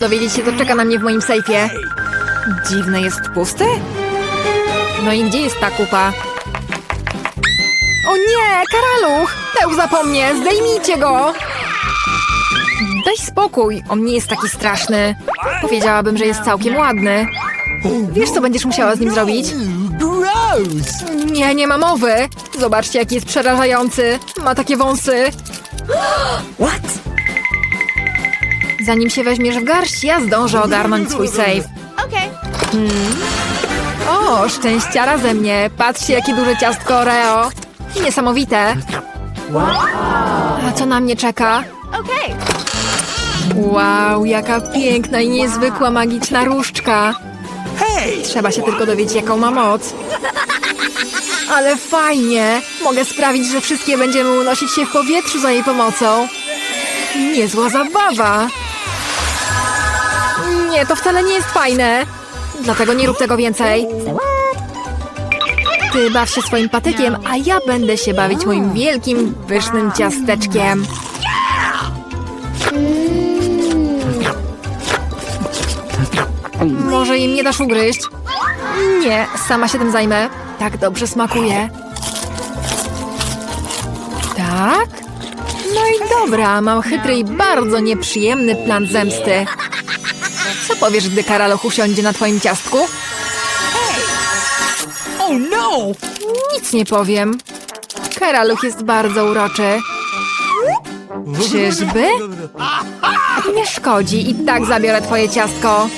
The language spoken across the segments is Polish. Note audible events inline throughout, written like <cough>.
dowiedzieć się, co czeka na mnie w moim sejfie. Dziwne jest pusty? No i gdzie jest ta kupa? O nie, karaluch! Pełza po zdejmijcie go! Daj spokój, on nie jest taki straszny. Powiedziałabym, że jest całkiem ładny. Wiesz, co będziesz musiała z nim zrobić? Nie, nie ma mowy. Zobaczcie, jaki jest przerażający. Ma takie wąsy. <gasps> What? Zanim się weźmiesz w garść, ja zdążę ogarnąć swój safe. Okay. O, szczęściara ze mnie. Patrzcie, jakie duże ciastko Oreo. Niesamowite. A co na mnie czeka? Okay. Wow, jaka piękna i niezwykła magiczna różdżka. Hey! Trzeba się tylko dowiedzieć, jaką ma moc. Ale fajnie! Mogę sprawić, że wszystkie będziemy unosić się w powietrzu za jej pomocą. Niezła zabawa! Nie, to wcale nie jest fajne. Dlatego nie rób tego więcej. Ty baw się swoim patykiem, a ja będę się bawić moim wielkim, pysznym ciasteczkiem. Może im nie dasz ugryźć? Nie, sama się tym zajmę. Tak dobrze smakuje. Tak? No i dobra, mam chytry i bardzo nieprzyjemny plan zemsty. Co powiesz, gdy Karaloch usiądzie na twoim ciastku? Oh no! Nic nie powiem. Karaluch jest bardzo uroczy. Czyżby? Nie szkodzi, i tak zabiorę twoje ciastko.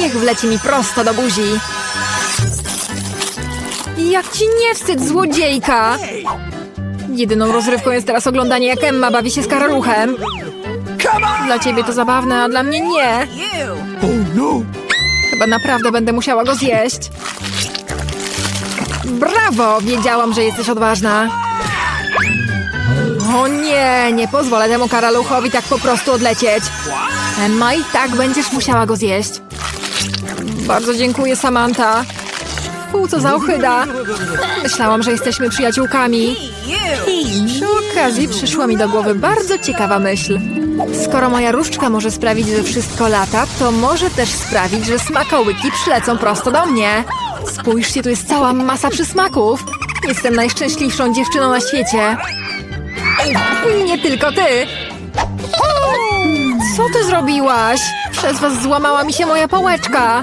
Niech wleci mi prosto do buzi. Jak ci nie wstyd, złodziejka! Jedyną rozrywką jest teraz oglądanie, jak Emma bawi się z karaluchem. Dla ciebie to zabawne, a dla mnie nie. Oh no! Chyba naprawdę będę musiała go zjeść. Brawo! Wiedziałam, że jesteś odważna. O nie, nie pozwolę temu karaluchowi tak po prostu odlecieć. Emma, i tak będziesz musiała go zjeść. Bardzo dziękuję, Samantha. Fu, co za ochyda. Myślałam, że jesteśmy przyjaciółkami. Przy okazji przyszła mi do głowy bardzo ciekawa myśl. Skoro moja różdżka może sprawić, że wszystko lata, to może też sprawić, że smakołyki przylecą prosto do mnie. Spójrzcie, tu jest cała masa przysmaków. Jestem najszczęśliwszą dziewczyną na świecie. Nie tylko ty. Co ty zrobiłaś? Przez was złamała mi się moja pałeczka.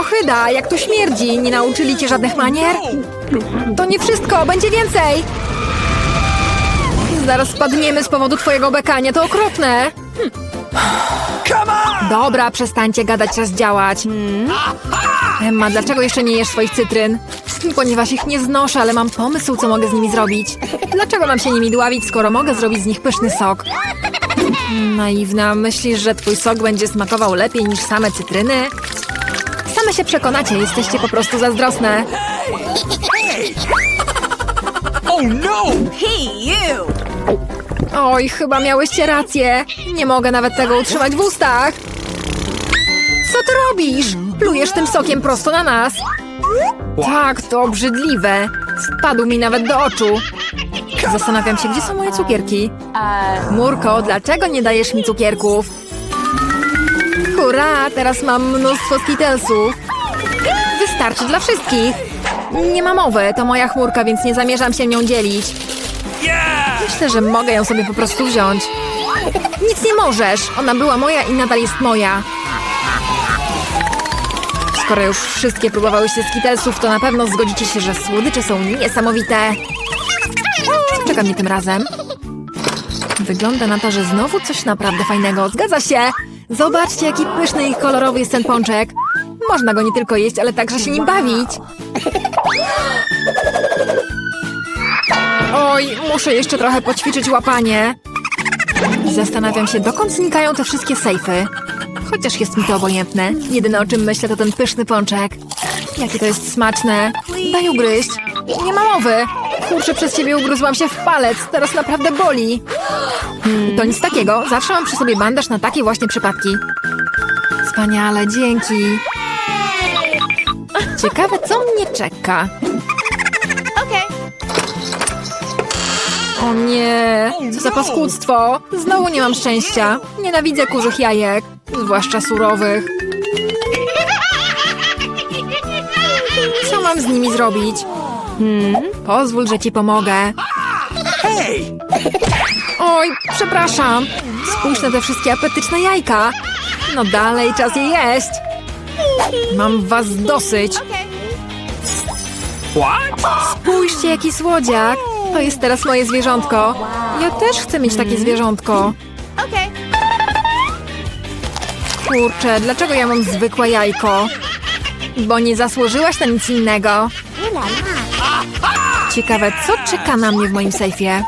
Ochyda, jak tu śmierdzi. Nie nauczyli cię żadnych manier? To nie wszystko, będzie więcej! Zaraz spadniemy z powodu twojego bekania, to okropne. Dobra, przestańcie gadać, czas działać. Emma, dlaczego jeszcze nie jesz swoich cytryn? Ponieważ ich nie znoszę, ale mam pomysł, co mogę z nimi zrobić. Dlaczego mam się nimi dławić, skoro mogę zrobić z nich pyszny sok? Naiwna, myślisz, że twój sok będzie smakował lepiej niż same cytryny? Same się przekonacie, jesteście po prostu zazdrosne. Oh no! Hey, you. Oj, chyba miałyście rację. Nie mogę nawet tego utrzymać w ustach. Co ty robisz? Plujesz tym sokiem prosto na nas. Tak, to obrzydliwe. Spadł mi nawet do oczu. Zastanawiam się, gdzie są moje cukierki. Murko, dlaczego nie dajesz mi cukierków? Hurra, teraz mam mnóstwo skitelsów. Wystarczy dla wszystkich. Nie ma mowy, to moja chmurka, więc nie zamierzam się nią dzielić. Myślę, że mogę ją sobie po prostu wziąć. Nic nie możesz. Ona była moja i nadal jest moja. Skoro już wszystkie próbowałyście skitelsów, to na pewno zgodzicie się, że słodycze są niesamowite. Czeka mnie tym razem? Wygląda na to, że znowu coś naprawdę fajnego. Zgadza się! Zobaczcie, jaki pyszny i kolorowy jest ten pączek. Można go nie tylko jeść, ale także się nim bawić. Oj, muszę jeszcze trochę poćwiczyć łapanie. Zastanawiam się, dokąd znikają te wszystkie sejfy. Chociaż jest mi to obojętne. Jedyne o czym myślę to ten pyszny pączek. Jakie to jest smaczne. Daj ugryźć. Nie ma mowy. Kurczę, przez ciebie ugryzłam się w palec. Teraz naprawdę boli. Hmm, to nic takiego. Zawsze mam przy sobie bandaż na takie właśnie przypadki. Wspaniale, dzięki. Ciekawe, co mnie czeka. O nie, co za paskudztwo. Znowu nie mam szczęścia. Nienawidzę kurzych jajek, zwłaszcza surowych. Co mam z nimi zrobić? Hmm, pozwól, że ci pomogę. Hey! Oj, przepraszam. Spójrz na te wszystkie apetyczne jajka. No dalej, czas je jeść. Mam was dosyć. Spójrzcie, jaki słodziak. To jest teraz moje zwierzątko. Ja też chcę mieć takie zwierzątko. Kurczę, dlaczego ja mam zwykłe jajko? Bo nie zasłużyłaś na nic innego. Ciekawe, co czeka na mnie w moim sejfie?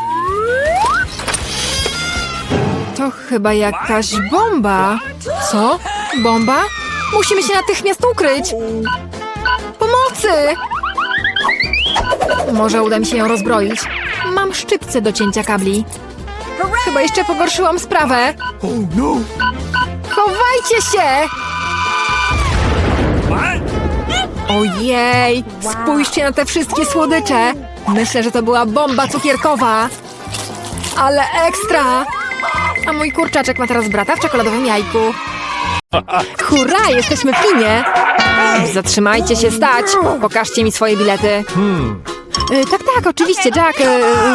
To chyba jakaś bomba. Co? Bomba? Musimy się natychmiast ukryć! Pomocy! Może uda mi się ją rozbroić. Mam szczypce do cięcia kabli. Chyba jeszcze pogorszyłam sprawę. Oh no! Chowajcie się! Ojej! Spójrzcie na te wszystkie słodycze! Myślę, że to była bomba cukierkowa! Ale ekstra! A mój kurczaczek ma teraz brata w czekoladowym jajku. Hurra! Jesteśmy w kinie! Zatrzymajcie się, stać! Pokażcie mi swoje bilety. Y, tak, tak, oczywiście, Jack, y,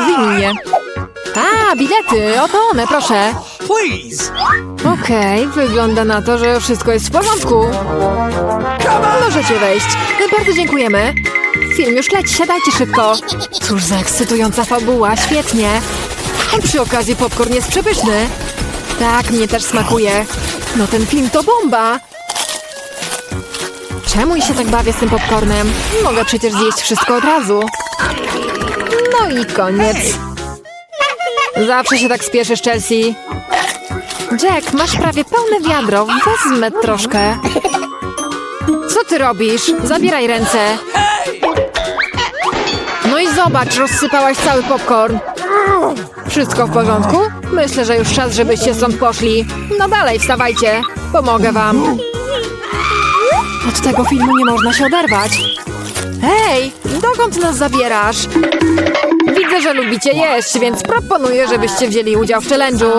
wyjmij je. A, bilety, oto one, proszę. Please! Okej, wygląda na to, że wszystko jest w porządku. Możecie wejść. Bardzo dziękujemy. Film już leci, siadajcie szybko. Cóż za ekscytująca fabuła, świetnie. A przy okazji popcorn jest przepyszny. Tak, mnie też smakuje. No ten film to bomba. Czemu się tak bawię z tym popcornem? Mogę przecież zjeść wszystko od razu. No i koniec. Zawsze się tak spieszysz, Chelsea. Jack, masz prawie pełne wiadro. Wezmę troszkę. Co ty robisz? Zabieraj ręce. No i zobacz, rozsypałaś cały popcorn. Wszystko w porządku? Myślę, że już czas, żebyście stąd poszli. No dalej, wstawajcie. Pomogę wam. Od tego filmu nie można się oderwać. Hej, dokąd nas zabierasz? Że lubicie jeść, więc proponuję, żebyście wzięli udział w challenge'u.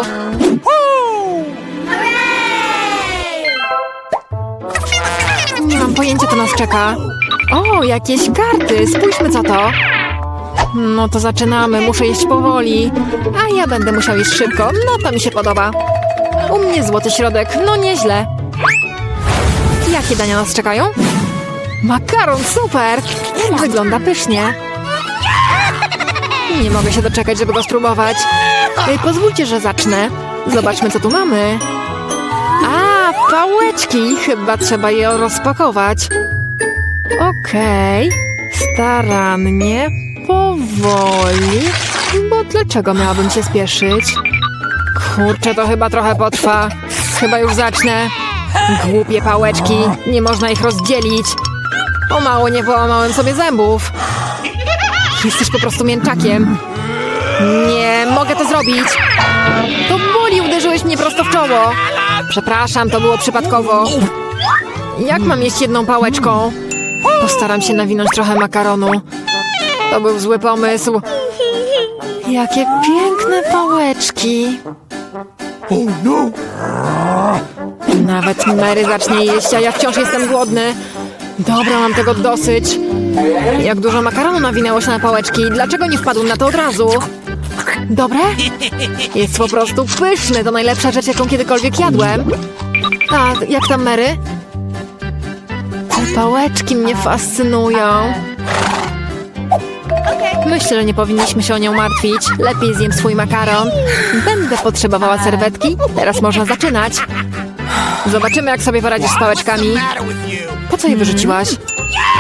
Nie mam pojęcia, co nas czeka. O, jakieś karty. Spójrzmy, co to. No to zaczynamy. Muszę jeść powoli. A ja będę musiał jeść szybko. No to mi się podoba. U mnie złoty środek. No nieźle. Jakie dania nas czekają? Makaron, super! Wygląda pysznie. Nie mogę się doczekać, żeby go spróbować. Ej, pozwólcie, że zacznę. Zobaczmy, co tu mamy. A, pałeczki. Chyba trzeba je rozpakować. Okej. Starannie, powoli. Bo dlaczego miałabym się spieszyć? Kurczę, to chyba trochę potrwa. Chyba już zacznę. Głupie pałeczki. Nie można ich rozdzielić. O mało nie połamałem sobie zębów. Jesteś po prostu mięczakiem. Nie, mogę to zrobić. To boli, uderzyłeś mnie prosto w czoło. Przepraszam, to było przypadkowo. Jak mam jeść jedną pałeczką? Postaram się nawinąć trochę makaronu. To był zły pomysł. Jakie piękne pałeczki. Nawet Mary zacznie jeść, a ja wciąż jestem głodny. Dobra, mam tego dosyć. Jak dużo makaronu nawinęło się na pałeczki. Dlaczego nie wpadłem na to od razu? Dobre? Jest po prostu pyszny. To najlepsza rzecz, jaką kiedykolwiek jadłem. A jak tam Mary? Te pałeczki mnie fascynują. Myślę, że nie powinniśmy się o nią martwić. Lepiej zjem swój makaron. Będę potrzebowała serwetki. Teraz można zaczynać. Zobaczymy, jak sobie poradzisz z pałeczkami. Po co je wyrzuciłaś?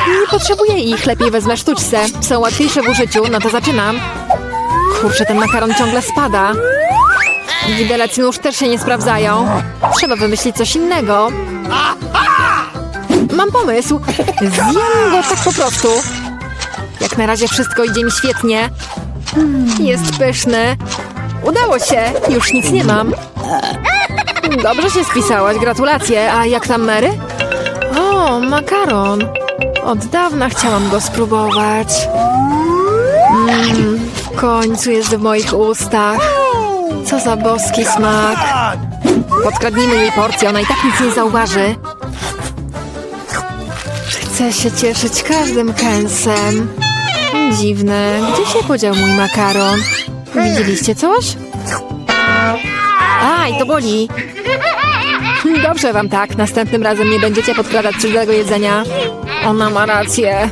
Nie potrzebuję ich, lepiej wezmę sztućce. Są łatwiejsze w użyciu, no to zaczynam. Kurczę, ten makaron ciągle spada. Widelec nóż też się nie sprawdzają. Trzeba wymyślić coś innego. Mam pomysł. Zjem go tak po prostu. Jak na razie wszystko idzie mi świetnie. Jest pyszny. Udało się, już nic nie mam. Dobrze się spisałaś, gratulacje. A jak tam Mary? O, makaron. Od dawna chciałam go spróbować. Mmm, w końcu jest w moich ustach. Co za boski smak. Podkradnijmy jej porcję, ona i tak nic nie zauważy. Chcę się cieszyć każdym kęsem. Dziwne, gdzie się podział mój makaron? Widzieliście coś? Aj, to boli. Dobrze wam tak, następnym razem nie będziecie podkradać cudzego jedzenia. Ona ma rację.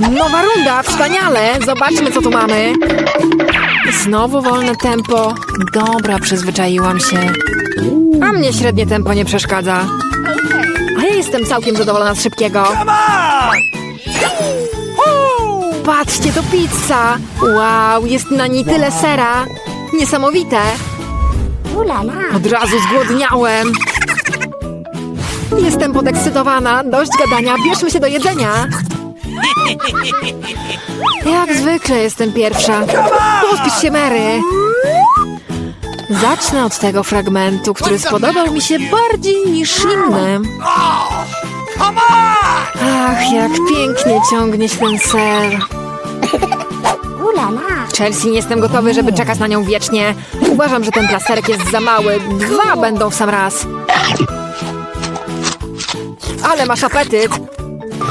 Nowa runda, wspaniale! Zobaczmy, co tu mamy. Znowu wolne tempo. Dobra, przyzwyczaiłam się. A mnie średnie tempo nie przeszkadza. A ja jestem całkiem zadowolona z szybkiego. Patrzcie, to pizza! Wow, jest na niej tyle sera. Niesamowite. Od razu zgłodniałem. Jestem podekscytowana. Dość gadania, bierzmy się do jedzenia. Jak zwykle jestem pierwsza. Pospisz się, Mary. Zacznę od tego fragmentu, który spodobał mi się bardziej niż inny. Come on! Ach, jak pięknie ciągnie się ten ser. Chelsea, nie jestem gotowy, żeby czekać na nią wiecznie. Uważam, że ten plasterek jest za mały. Dwa będą w sam raz. Ale masz apetyt.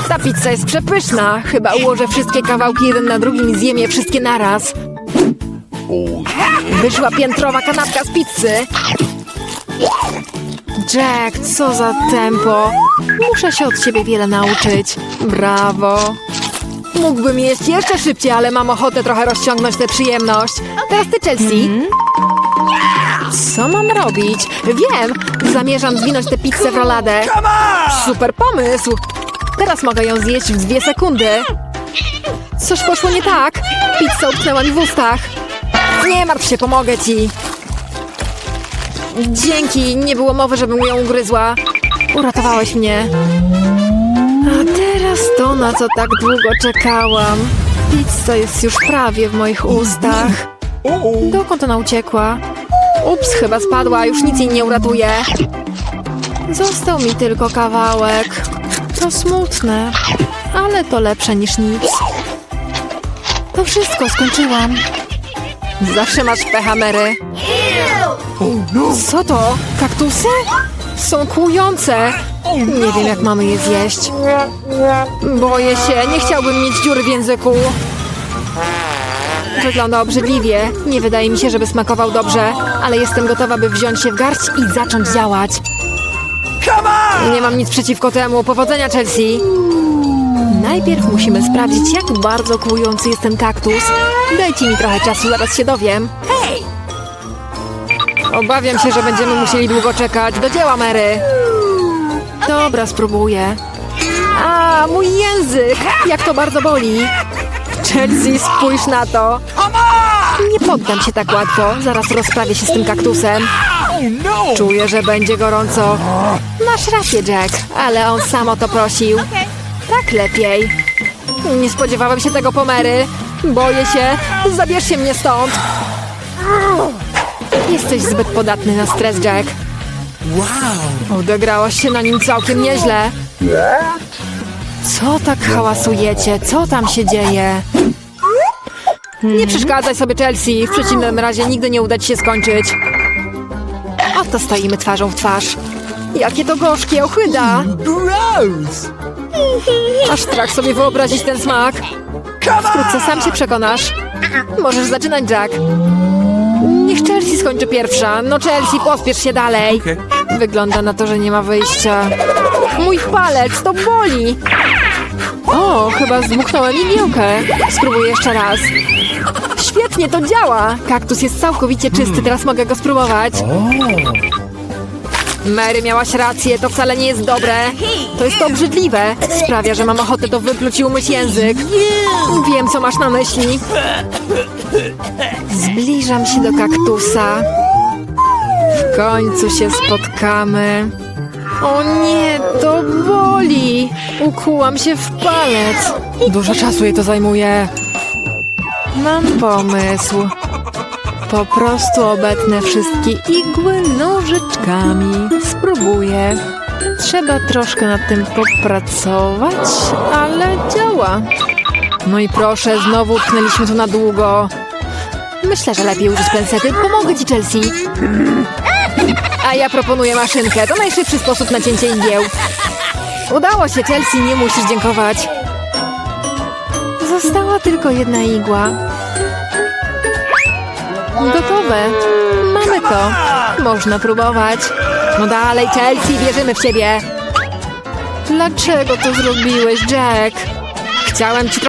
Ta pizza jest przepyszna. Chyba ułożę wszystkie kawałki jeden na drugim i zjem je wszystkie naraz. Wyszła piętrowa kanapka z pizzy. Jack, co za tempo. Muszę się od ciebie wiele nauczyć. Brawo. Mógłbym jeść jeszcze szybciej, ale mam ochotę trochę rozciągnąć tę przyjemność. Teraz ty, Chelsea. Co mam robić? Wiem! Zamierzam zwinąć tę pizzę w roladę. Super pomysł! Teraz mogę ją zjeść w dwie sekundy. Coś poszło nie tak. Pizza utknęła mi w ustach. Nie martw się, pomogę ci. Dzięki, nie było mowy, żebym ją ugryzła. Uratowałeś mnie. Teraz to, na co tak długo czekałam. Pizza jest już prawie w moich ustach. Dokąd ona uciekła? Ups, chyba spadła, już nic jej nie uratuje. Został mi tylko kawałek. To smutne, ale to lepsze niż nic. To wszystko, skończyłam. Zawsze masz pecha, Mary. No! Co to? Kaktusy? Są kłujące. Nie wiem, jak mamy je zjeść. Boję się, nie chciałbym mieć dziury w języku. Wygląda obrzydliwie. Nie wydaje mi się, żeby smakował dobrze, ale jestem gotowa, by wziąć się w garść i zacząć działać. Nie mam nic przeciwko temu. Powodzenia, Chelsea! Najpierw musimy sprawdzić, jak bardzo kłujący jest ten kaktus. Dajcie mi trochę czasu, zaraz się dowiem. Obawiam się, że będziemy musieli długo czekać. Do dzieła, Mary! Dobra, spróbuję. A, mój język! Jak to bardzo boli! Chelsea, spójrz na to! Nie poddam się tak łatwo. Zaraz rozprawię się z tym kaktusem. Czuję, że będzie gorąco. Masz rację, Jack, ale on sam o to prosił. Tak lepiej. Nie spodziewałem się tego pomery. Boję się. Zabierzcie mnie stąd. Jesteś zbyt podatny na stres, Jack. Wow! Odegrałaś się na nim całkiem nieźle. Co tak hałasujecie? Co tam się dzieje? Nie przeszkadzaj sobie, Chelsea. W przeciwnym razie nigdy nie uda ci się skończyć. Oto stoimy twarzą w twarz. Jakie to gorzkie, ochyda! Aż strach sobie wyobrazić ten smak. Wkrótce sam się przekonasz. Możesz zaczynać, Jack. Niech Chelsea skończy pierwsza. No Chelsea, pospiesz się dalej. Okej. Wygląda na to, że nie ma wyjścia. Mój palec, to boli. O, chyba zmuchnąłem igiełkę. Spróbuję jeszcze raz. Świetnie, to działa. Kaktus jest całkowicie czysty, teraz mogę go spróbować. Mary, miałaś rację, to wcale nie jest dobre. To jest obrzydliwe. Sprawia, że mam ochotę to wypluć i umyć język. Wiem, co masz na myśli. Zbliżam się do kaktusa. W końcu się spotkamy. O nie, to boli! Ukułam się w palec. Dużo czasu jej to zajmuje. Mam pomysł. Po prostu obetnę wszystkie igły nożyczkami. Spróbuję. Trzeba troszkę nad tym popracować, ale działa. No i proszę, znowu utknęliśmy tu na długo. Myślę, że lepiej użyć pensety. Pomogę ci, Chelsea. A ja proponuję maszynkę. To najszybszy sposób na cięcie igieł. Udało się, Chelsea, nie musisz dziękować. Została tylko jedna igła. Gotowe. Mamy to. Można próbować. No dalej, Chelsea, wierzymy w ciebie. Dlaczego to zrobiłeś, Jack? Chciałem ci